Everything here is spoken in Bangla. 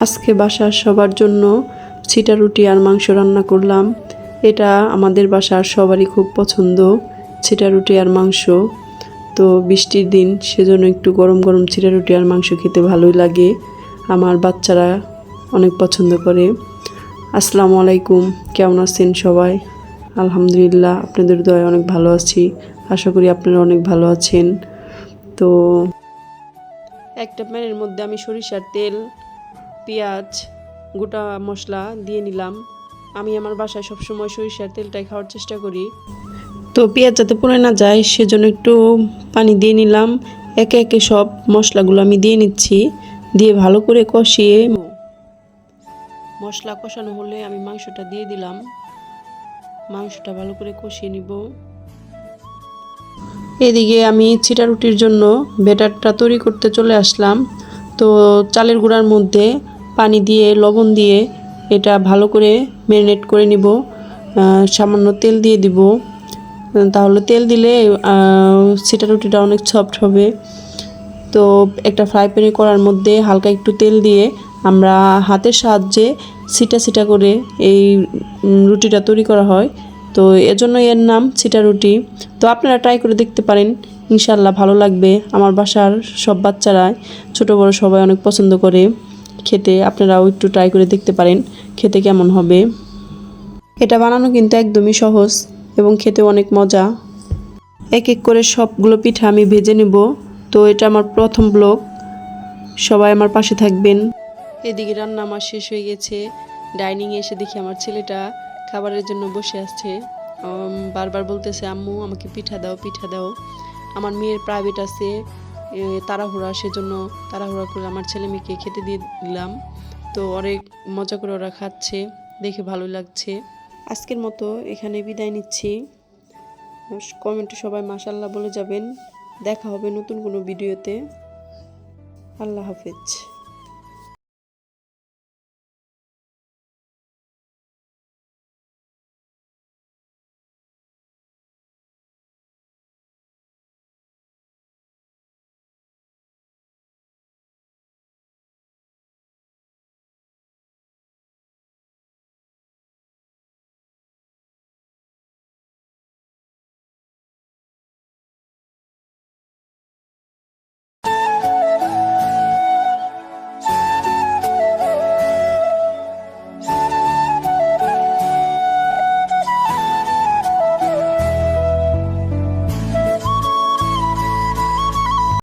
আজকে বাসার সবার জন্য ছিটা রুটি আর মাংস রান্না করলাম। এটা আমাদের বাসার সবারই খুব পছন্দ, ছিটা রুটি আর মাংস। তো বৃষ্টির দিন সেজন্য একটু গরম গরম ছিটা রুটি আর মাংস খেতে ভালোই লাগে। আমার বাচ্চারা অনেক পছন্দ করে। আসসালামু আলাইকুম, কেমন আছেন সবাই? আলহামদুলিল্লাহ, আপনাদের দয়া অনেক ভালো আছি। আশা করি আপনারা অনেক ভালো আছেন। তো একটা প্যানের মধ্যে আমি সরিষার তেল পেঁয়াজ, গোটা মশলা দিয়ে নিলাম। আমি আমার বাসায় সবসময় সরিষার তেলটাই খাওয়ার চেষ্টা করি। তো পেঁয়াজ যাতে পুড়ে না যায়, সেজন্য একটু পানি দিয়ে নিলাম। একে একে সব মশলাগুলো আমি দিয়ে নিচ্ছি। দিয়ে ভালো করে কষিয়ে মশলা কষানো হলে আমি মাংসটা দিয়ে দিলাম। মাংসটা ভালো করে কষিয়ে নিব। এদিকে আমি ছিটা রুটির জন্য ব্যাটারটা তৈরি করতে চলে আসলাম। তো চালের গুঁড়ার মধ্যে পানি দিয়ে, লবণ দিয়ে এটা ভালো করে ম্যারিনেট করে নিব। সামান্য তেল দিয়ে দিব। তাহলে তেল দিলে ছিটা রুটিটা অনেক সফট হবে। তো একটা ফ্রাই প্যানে করার মধ্যে হালকা একটু তেল দিয়ে আমরা হাতের সাহায্যে সিটা সিটা করে এই রুটিটা তৈরি করা হয়। তো এজন্য এর নাম সিটা রুটি। তো আপনারা ট্রাই করে দেখতে পারেন। ইনশাল্লাহ ভালো লাগবে। আমার বাসার সব বাচ্চারা ছোট বড় সবাই অনেক পছন্দ করে। খেতে আপনারাও একটু ট্রাই করে দেখতে পারেন, খেতে কেমন হবে। এটা বানানো কিন্তু একদমই সহজ এবং খেতে অনেক মজা। এক এক করে সবগুলো পিঠা আমি ভেজে নেব, তো এটা আমার প্রথম ব্লগ সবাই আমার পাশে থাকবেন। এদিকে রান্না আমার শেষ হয়ে গেছে। ডাইনিংয়ে এসে দেখি আমার ছেলেটা খাবারের জন্য বসে আছে। বারবার বলতেছে, আম্মু, আমাকে পিঠা দাও পিঠা দাও। আমার মেয়ের প্রাইভেট আছে। তাড়াহুড়া, সেজন্য তাড়াহুড়া করে আমার ছেলে মেয়েকে খেতে দিয়ে দিলাম। তো অনেক মজা করে ওরা খাচ্ছে, দেখে ভালো লাগছে। আজকের মতো এখানে বিদায় নিচ্ছি। কমেন্টে সবাই মাসাল্লাহ বলে যাবেন। দেখা হবে নতুন কোনো ভিডিওতে। আল্লাহ হাফেজ।